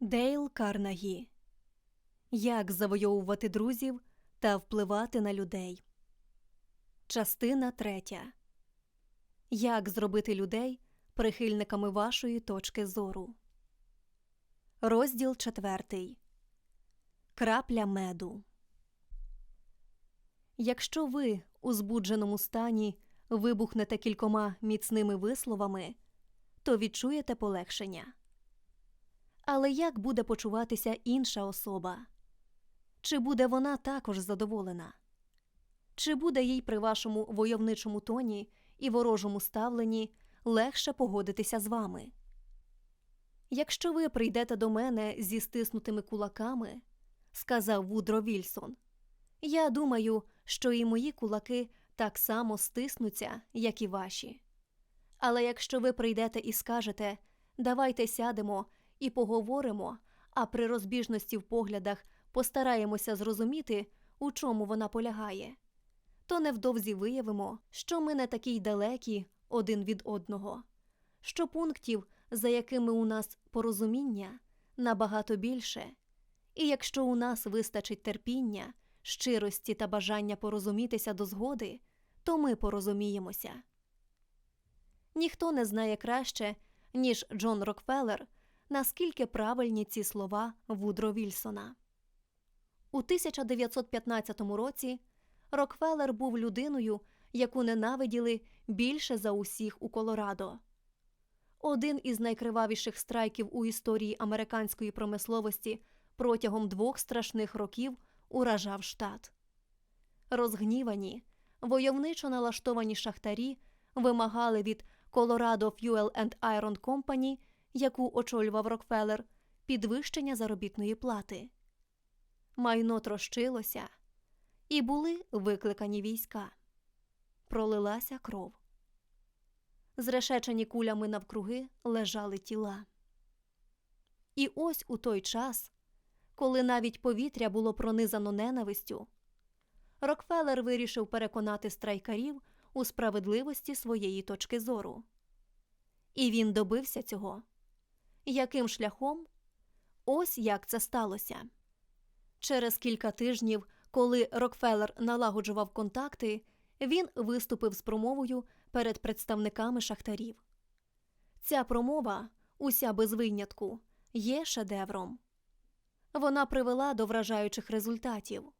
Дейл Карнагі Як завойовувати друзів та впливати на людей. Частина третя. Як зробити людей прихильниками вашої точки зору. Розділ четвертий. Крапля меду. Якщо ви у збудженому стані вибухнете кількома міцними висловами, то відчуєте полегшення. Але як буде почуватися інша особа? Чи буде вона також задоволена? Чи буде їй при вашому войовничому тоні і ворожому ставленні легше погодитися з вами? Якщо ви прийдете до мене зі стиснутими кулаками, сказав Вудро Вільсон, я думаю, що і мої кулаки так само стиснуться, як і ваші. Але якщо ви прийдете і скажете давайте сядемо і поговоримо, а при розбіжності в поглядах постараємося зрозуміти, у чому вона полягає, то невдовзі виявимо, що ми не такі й далекі один від одного, що пунктів, за якими у нас порозуміння, набагато більше, і якщо у нас вистачить терпіння, щирості та бажання порозумітися до згоди, то ми порозуміємося. Ніхто не знає краще, ніж Джон Рокфеллер, наскільки правильні ці слова Вудро Вільсона. У 1915 році Рокфеллер був людиною, яку ненавиділи більше за усіх у Колорадо. Один із найкривавіших страйків у історії американської промисловості протягом двох страшних років уражав штат. Розгнівані, войовничо налаштовані шахтарі вимагали від Colorado Fuel and Iron Company, яку очолював Рокфеллер, підвищення заробітної плати. Майно трощилося, і були викликані війська. Пролилася кров. Зрешечені кулями навкруги лежали тіла. І ось у той час, коли навіть повітря було пронизано ненавистю, Рокфеллер вирішив переконати страйкарів у справедливості своєї точки зору. І він добився цього. Яким шляхом? Ось як це сталося. Через кілька тижнів, коли Рокфеллер налагоджував контакти, він виступив з промовою перед представниками шахтарів. Ця промова, уся без винятку, є шедевром. Вона привела до вражаючих результатів,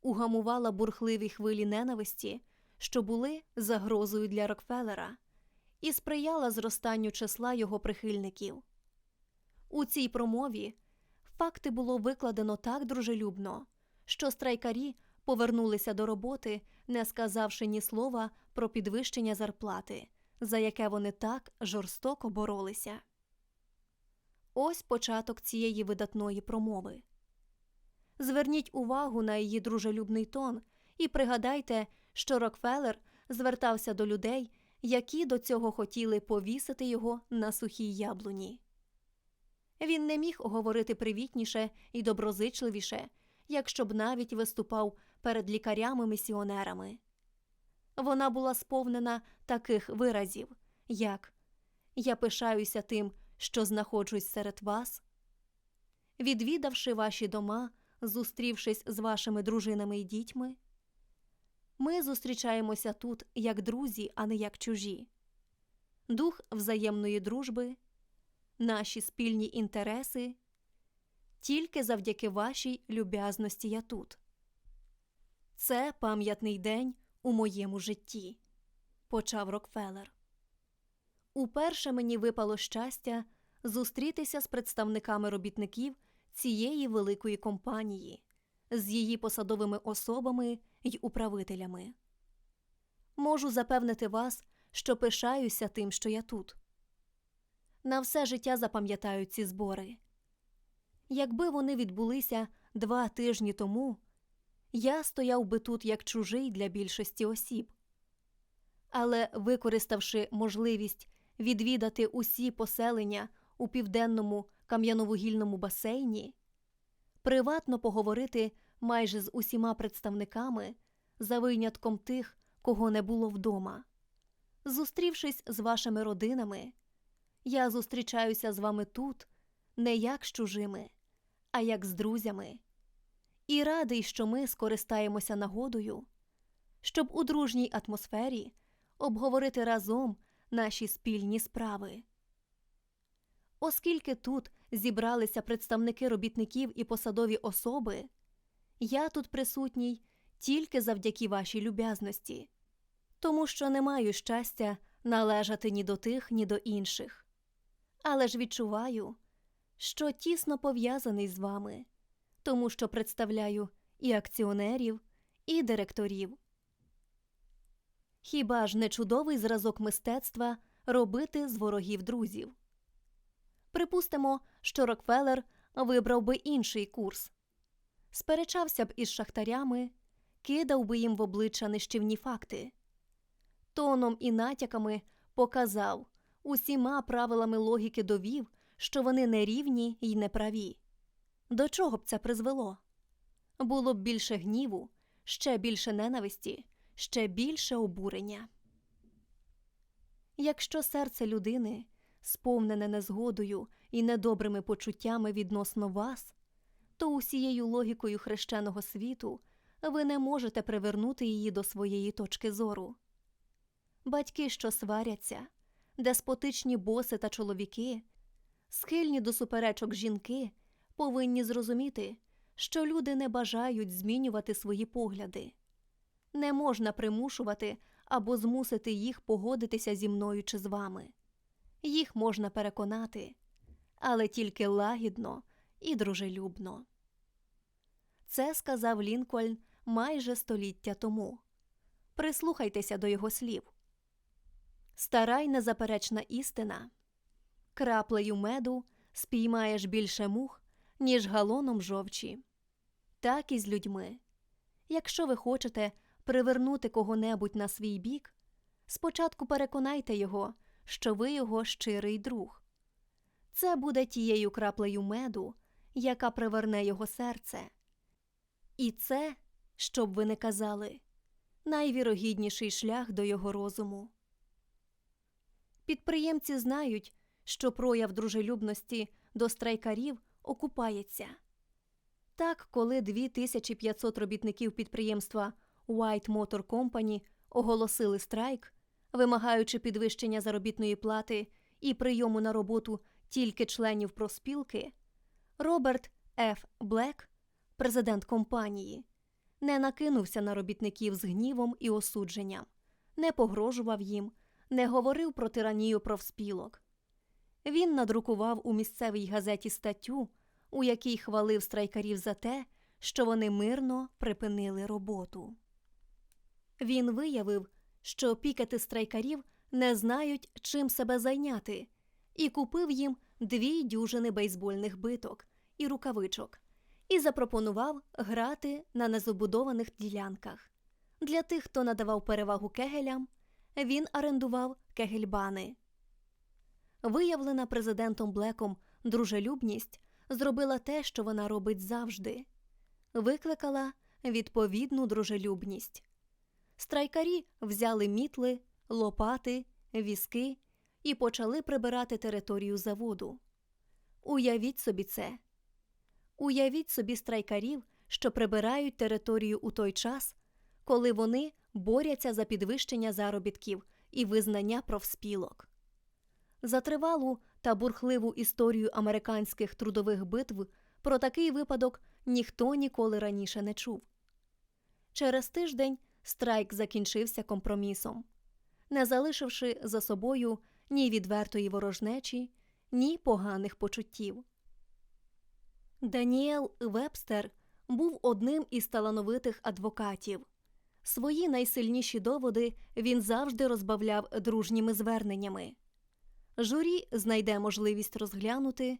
угамувала бурхливі хвилі ненависті, що були загрозою для Рокфеллера, і сприяла зростанню числа його прихильників. У цій промові факти було викладено так дружелюбно, що страйкарі повернулися до роботи, не сказавши ні слова про підвищення зарплати, за яке вони так жорстоко боролися. Ось початок цієї видатної промови. Зверніть увагу на її дружелюбний тон і пригадайте, що Рокфеллер звертався до людей, які до цього хотіли повісити його на сухій яблуні. Він не міг говорити привітніше і доброзичливіше, якщо б навіть виступав перед лікарями-місіонерами. Вона була сповнена таких виразів, як Я пишаюся тим, що знаходжусь серед вас. Відвідавши ваші дома, зустрівшись з вашими дружинами і дітьми, ми зустрічаємося тут як друзі, а не як чужі. Дух взаємної дружби, наші спільні інтереси. Тільки завдяки вашій люб'язності я тут. Це пам'ятний день у моєму житті, почав Рокфеллер. Уперше мені випало щастя зустрітися з представниками робітників цієї великої компанії, з її посадовими особами й управителями. Можу запевнити вас, що пишаюся тим, що я тут. На все життя запам'ятаю ці збори. Якби вони відбулися два тижні тому, я стояв би тут як чужий для більшості осіб. Але, використавши можливість відвідати усі поселення у південному кам'яновугільному басейні, приватно поговорити майже з усіма представниками, за винятком тих, кого не було вдома. Зустрівшись з вашими родинами, я зустрічаюся з вами тут, не як з чужими, а як з друзями. І радий, що ми скористаємося нагодою, щоб у дружній атмосфері обговорити разом наші спільні справи. Оскільки тут зібралися представники робітників і посадові особи, я тут присутній тільки завдяки вашій люб'язності, тому що не маю щастя належати ні до тих, ні до інших. Але ж відчуваю, що тісно пов'язаний з вами, тому що представляю і акціонерів, і директорів. Хіба ж не чудовий зразок мистецтва робити з ворогів друзів? Припустимо, що Рокфеллер вибрав би інший курс, сперечався б із шахтарями, кидав би їм в обличчя нищівні факти, тоном і натяками показав, усіма правилами логіки довів, що вони нерівні й неправі. До чого б це призвело? Було б більше гніву, ще більше ненависті, ще більше обурення. Якщо серце людини сповнене незгодою і недобрими почуттями відносно вас, то усією логікою хрещеного світу ви не можете привернути її до своєї точки зору. Батьки, що сваряться, деспотичні боси та чоловіки, схильні до суперечок жінки, повинні зрозуміти, що люди не бажають змінювати свої погляди. Не можна примушувати або змусити їх погодитися зі мною чи з вами. Їх можна переконати, але тільки лагідно і дружелюбно. Це сказав Лінкольн майже століття тому. Прислухайтеся до його слів. Стара й незаперечна істина краплею меду спіймаєш більше мух, ніж галоном жовчі. Так і з людьми. Якщо ви хочете привернути кого-небудь на свій бік, спочатку переконайте його, що ви його щирий друг. Це буде тією краплею меду, яка приверне його серце. І це, щоб ви не казали, найвірогідніший шлях до його розуму. Підприємці знають, що прояв дружелюбності до страйкарів окупається. Так, коли 2500 робітників підприємства White Motor Company оголосили страйк, вимагаючи підвищення заробітної плати і прийому на роботу тільки членів профспілки, Роберт Ф. Блек, президент компанії, не накинувся на робітників з гнівом і осудженням, не погрожував їм, не говорив про тиранію профспілок. Він надрукував у місцевій газеті статтю, у якій хвалив страйкарів за те, що вони мирно припинили роботу. Він виявив, що пікети страйкарів не знають, чим себе зайняти, і купив їм дві дюжини бейсбольних биток і рукавичок, і запропонував грати на незабудованих ділянках. Для тих, хто надавав перевагу кегелям, він орендував кегельбани. Виявлена президентом Блеком дружелюбність зробила те, що вона робить завжди викликала відповідну дружелюбність. Страйкарі взяли мітли, лопати, візки і почали прибирати територію заводу. Уявіть собі це. Уявіть собі страйкарів, що прибирають територію у той час, коли вони борються за підвищення заробітків і визнання профспілок. За тривалу та бурхливу історію американських трудових битв про такий випадок ніхто ніколи раніше не чув. Через тиждень страйк закінчився компромісом, не залишивши за собою ні відвертої ворожнечі, ні поганих почуттів. Даніел Вебстер був одним із талановитих адвокатів. Свої найсильніші доводи він завжди розбавляв дружніми зверненнями. Журі знайде можливість розглянути.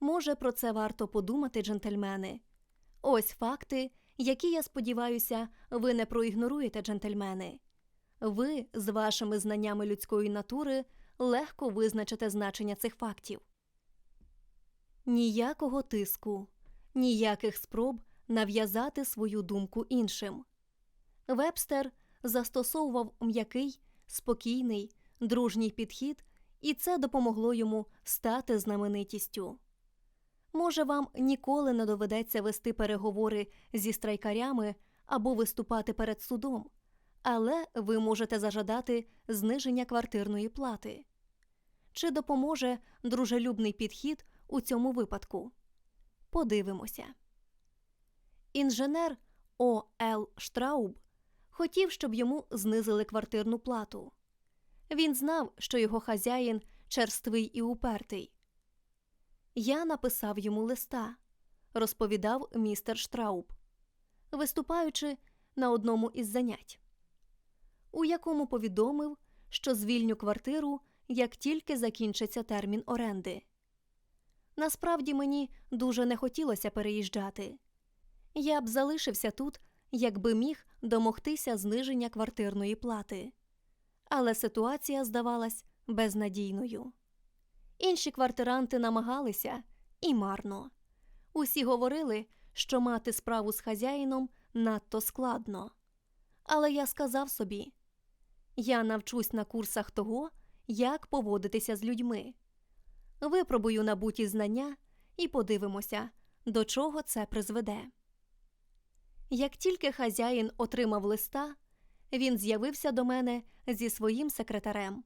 Може, про це варто подумати, джентльмени. Ось факти, які, я сподіваюся, ви не проігноруєте, джентльмени. Ви з вашими знаннями людської натури легко визначите значення цих фактів. Ніякого тиску, ніяких спроб нав'язати свою думку іншим. Вебстер застосовував м'який, спокійний, дружній підхід, і це допомогло йому стати знаменитістю. Може, вам ніколи не доведеться вести переговори зі страйкарями або виступати перед судом, але ви можете зажадати зниження квартирної плати. Чи допоможе дружелюбний підхід у цьому випадку? Подивимося. Інженер О. Л. Штрауб хотів, щоб йому знизили квартирну плату. Він знав, що його хазяїн черствий і упертий. Я написав йому листа, розповідав містер Штрауб, виступаючи на одному із занять, у якому повідомив, що звільню квартиру, як тільки закінчиться термін оренди. Насправді мені дуже не хотілося переїжджати. Я б залишився тут, якби міг домогтися зниження квартирної плати. Але ситуація здавалась безнадійною. Інші квартиранти намагалися і марно. Усі говорили, що мати справу з хазяїном надто складно. Але я сказав собі я навчусь на курсах того, як поводитися з людьми. Випробую набуті знання і подивимося, до чого це призведе. Як тільки хазяїн отримав листа, він з'явився до мене зі своїм секретарем.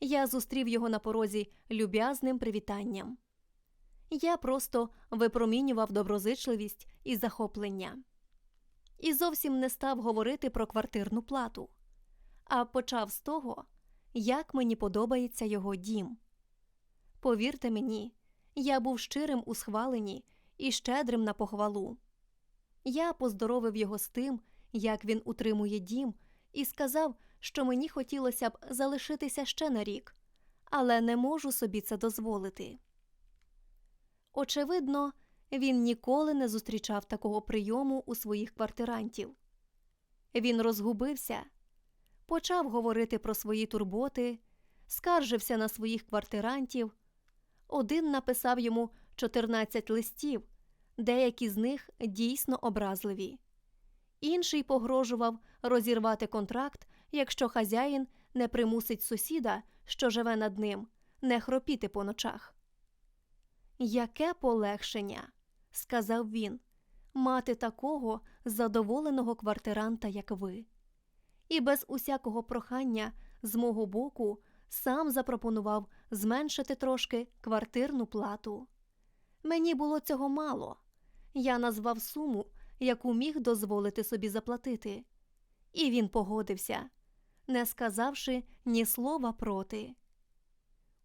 Я зустрів його на порозі люб'язним привітанням. Я просто випромінював доброзичливість і захоплення. І зовсім не став говорити про квартирну плату, а почав з того, як мені подобається його дім. Повірте мені, я був щирим у схваленні і щедрим на похвалу. Я поздоровив його з тим, як він утримує дім, і сказав, що мені хотілося б залишитися ще на рік, але не можу собі це дозволити. Очевидно, він ніколи не зустрічав такого прийому у своїх квартирантів. Він розгубився, почав говорити про свої турботи, скаржився на своїх квартирантів. Один написав йому 14 листів, деякі з них дійсно образливі. Інший погрожував розірвати контракт, якщо хазяїн не примусить сусіда, що живе над ним, не хропіти по ночах. Яке полегшення, сказав він, мати такого задоволеного квартиранта, як ви. І без усякого прохання з мого боку сам запропонував зменшити трошки квартирну плату. Мені було цього мало. Я назвав суму, яку міг дозволити собі заплатити, і він погодився, не сказавши ні слова проти.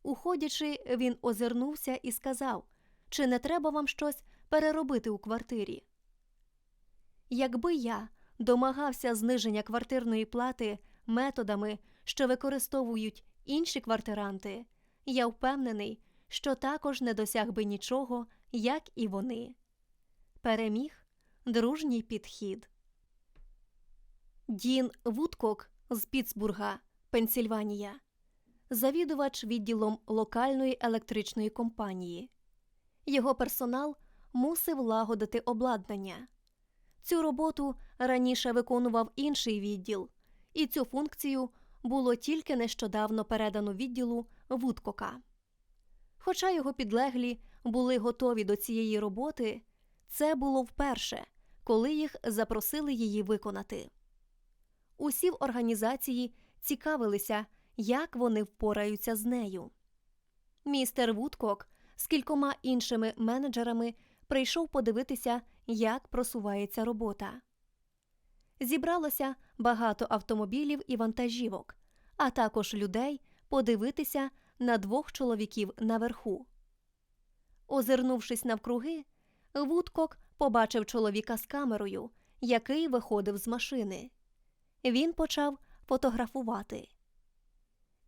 Уходячи, він озирнувся і сказав, чи не треба вам щось переробити у квартирі. Якби я домагався зниження квартирної плати методами, що використовують інші квартиранти, я впевнений, що також не досяг би нічого, як і вони. Переміг дружній підхід. Дін Вудкок з Піцбурга, Пенсільванія, завідувач відділом локальної електричної компанії. Його персонал мусив лагодити обладнання. Цю роботу раніше виконував інший відділ, і цю функцію було тільки нещодавно передано відділу Вудкока. Хоча його підлеглі були готові до цієї роботи, це було вперше, коли їх запросили її виконати. Усі в організації цікавилися, як вони впораються з нею. Містер Вудкок з кількома іншими менеджерами прийшов подивитися, як просувається робота. Зібралося багато автомобілів і вантажівок, а також людей подивитися на двох чоловіків наверху. Озирнувшись навкруги, Вудкок побачив чоловіка з камерою, який виходив з машини. Він почав фотографувати.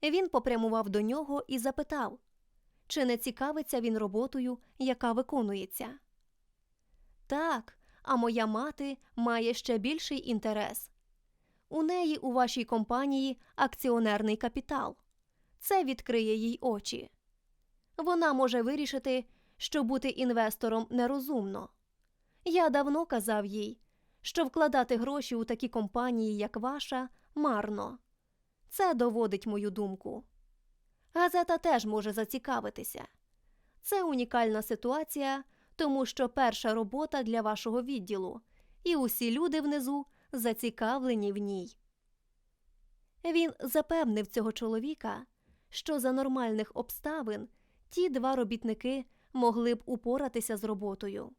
Він попрямував до нього і запитав, чи не цікавиться він роботою, яка виконується. Так, а моя мати має ще більший інтерес. У неї у вашій компанії акціонерний капітал. Це відкриє їй очі. Вона може вирішити, що бути інвестором нерозумно. Я давно казав їй, що вкладати гроші у такі компанії, як ваша, марно. Це доводить мою думку. Газета теж може зацікавитися. Це унікальна ситуація, тому що перша робота для вашого відділу, і усі люди внизу зацікавлені в ній. Він запевнив цього чоловіка, що за нормальних обставин ті два робітники могли б упоратися з роботою.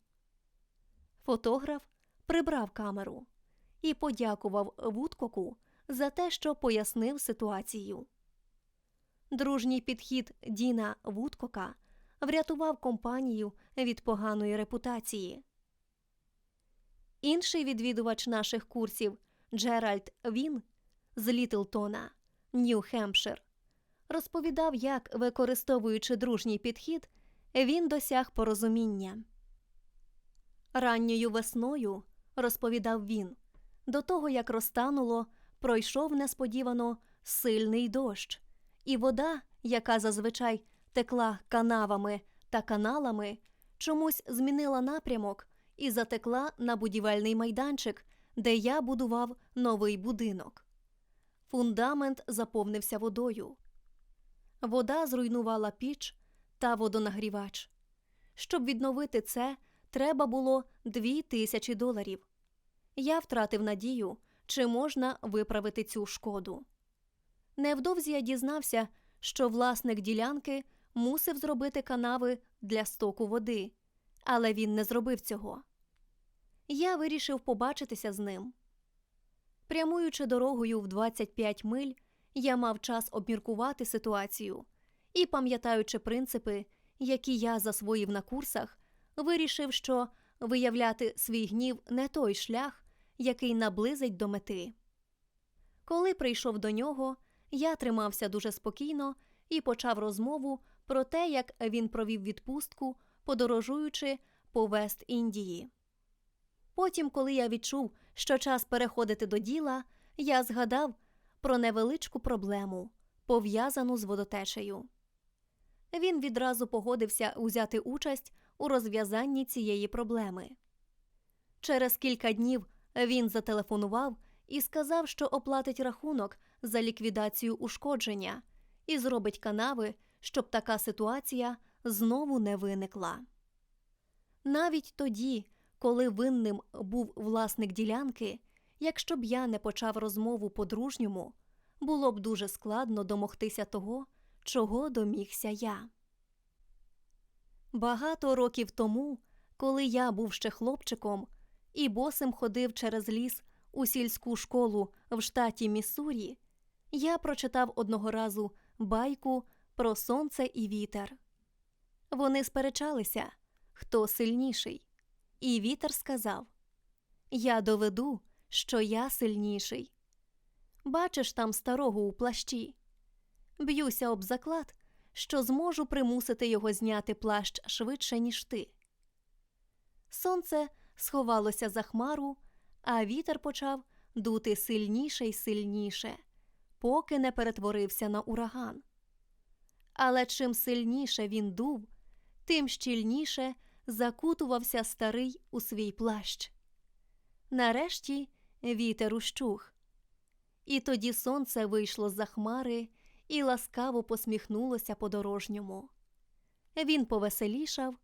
Фотограф прибрав камеру і подякував Вудкоку за те, що пояснив ситуацію. Дружній підхід Діна Вудкока врятував компанію від поганої репутації. Інший відвідувач наших курсів Джеральд Він з Літлтона, Нью-Хемпшир, розповідав, як, використовуючи дружній підхід, він досяг порозуміння. Ранньою весною, розповідав він, до того як розтануло, пройшов несподівано сильний дощ, і вода, яка зазвичай текла канавами та каналами, чомусь змінила напрямок і затекла на будівельний майданчик, де я будував новий будинок. Фундамент заповнився водою. Вода зруйнувала піч та водонагрівач. Щоб відновити це, треба було дві тисячі доларів. Я втратив надію, чи можна виправити цю шкоду. Невдовзі я дізнався, що власник ділянки мусив зробити канави для стоку води, але він не зробив цього. Я вирішив побачитися з ним. Прямуючи дорогою в 25 миль, я мав час обміркувати ситуацію і, пам'ятаючи принципи, які я засвоїв на курсах, вирішив, що виявляти свій гнів не той шлях, який наблизить до мети. Коли прийшов до нього, я тримався дуже спокійно і почав розмову про те, як він провів відпустку, подорожуючи по Вест Індії. Потім, коли я відчув, що час переходити до діла, я згадав про невеличку проблему, пов'язану з водотечею. Він відразу погодився узяти участь у розв'язанні цієї проблеми. Через кілька днів він зателефонував і сказав, що оплатить рахунок за ліквідацію ушкодження і зробить канави, щоб така ситуація знову не виникла. Навіть тоді, коли винним був власник ділянки, якщо б я не почав розмову по-дружньому, було б дуже складно домогтися того, чого домігся я. Багато років тому, коли я був ще хлопчиком і босим ходив через ліс у сільську школу в штаті Міссурі, я прочитав одного разу байку про сонце і вітер. Вони сперечалися, хто сильніший, і вітер сказав: Я доведу, що я сильніший. Бачиш там старого у плащі. Б'юся об заклад, що зможу примусити його зняти плащ швидше, ніж ти. Сонце сховалося за хмару, а вітер почав дути сильніше й сильніше, поки не перетворився на ураган. Але чим сильніше він дув, тим щільніше закутувався старий у свій плащ. Нарешті вітер ущух. І тоді сонце вийшло за хмари і ласкаво посміхнулося подорожньому. Він повеселішав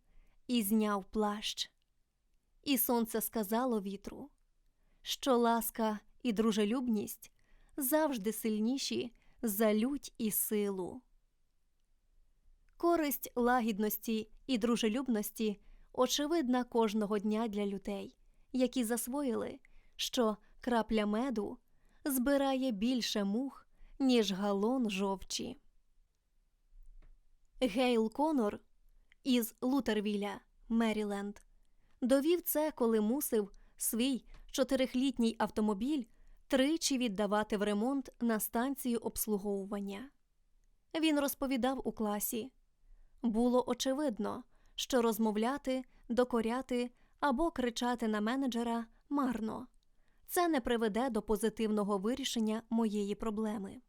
і зняв плащ. І сонце сказало вітру, що ласка і дружелюбність завжди сильніші за лють і силу. Користь лагідності і дружелюбності очевидна кожного дня для людей, які засвоїли, що крапля меду збирає більше мух, ніж галон жовчі. Гейл Конор із Лутервіля, Меріленд, довів це, коли мусив свій чотирихлітній автомобіль тричі віддавати в ремонт на станцію обслуговування. Він розповідав у класі було очевидно, що розмовляти, докоряти або кричати на менеджера марно. Це не приведе до позитивного вирішення моєї проблеми.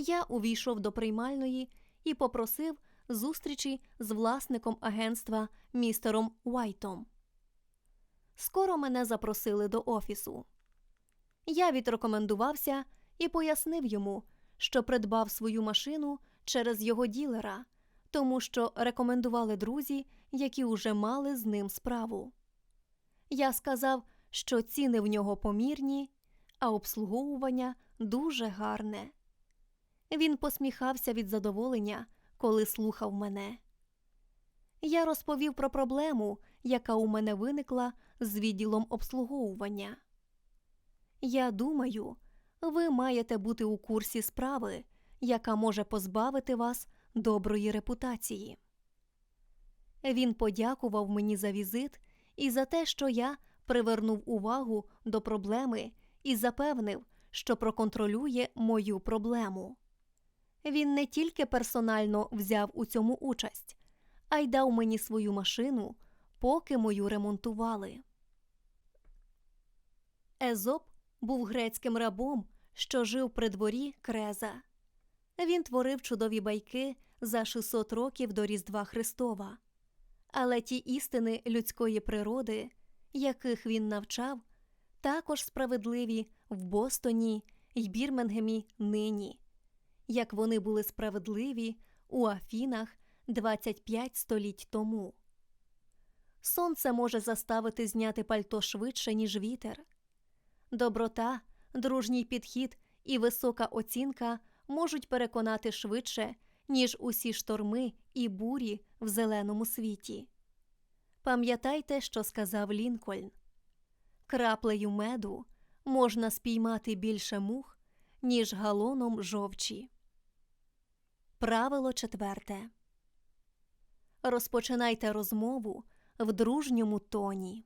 Я увійшов до приймальної і попросив зустрічі з власником агентства містером Уайтом. Скоро мене запросили до офісу. Я відрекомендувався і пояснив йому, що придбав свою машину через його ділера, тому що рекомендували друзі, які уже мали з ним справу. Я сказав, що ціни в нього помірні, а обслуговування дуже гарне. Він посміхався від задоволення, коли слухав мене. Я розповів про проблему, яка у мене виникла з відділом обслуговування. Я думаю, ви маєте бути у курсі справи, яка може позбавити вас доброї репутації. Він подякував мені за візит і за те, що я привернув увагу до проблеми і запевнив, що проконтролює мою проблему. Він не тільки персонально взяв у цьому участь, а й дав мені свою машину, поки мою ремонтували. Езоп був грецьким рабом, що жив при дворі Креза. Він творив чудові байки за 600 років до Різдва Христова. Але ті істини людської природи, яких він навчав, також справедливі в Бостоні й Бірмінгемі нині, як вони були справедливі у Афінах 25 століть тому. Сонце може заставити зняти пальто швидше, ніж вітер. Доброта, дружній підхід і висока оцінка можуть переконати швидше, ніж усі шторми і бурі в зеленому світі. Пам'ятайте, що сказав Лінкольн краплею меду можна спіймати більше мух, ніж галоном жовчі. Правило четверте. Розпочинайте розмову в дружньому тоні.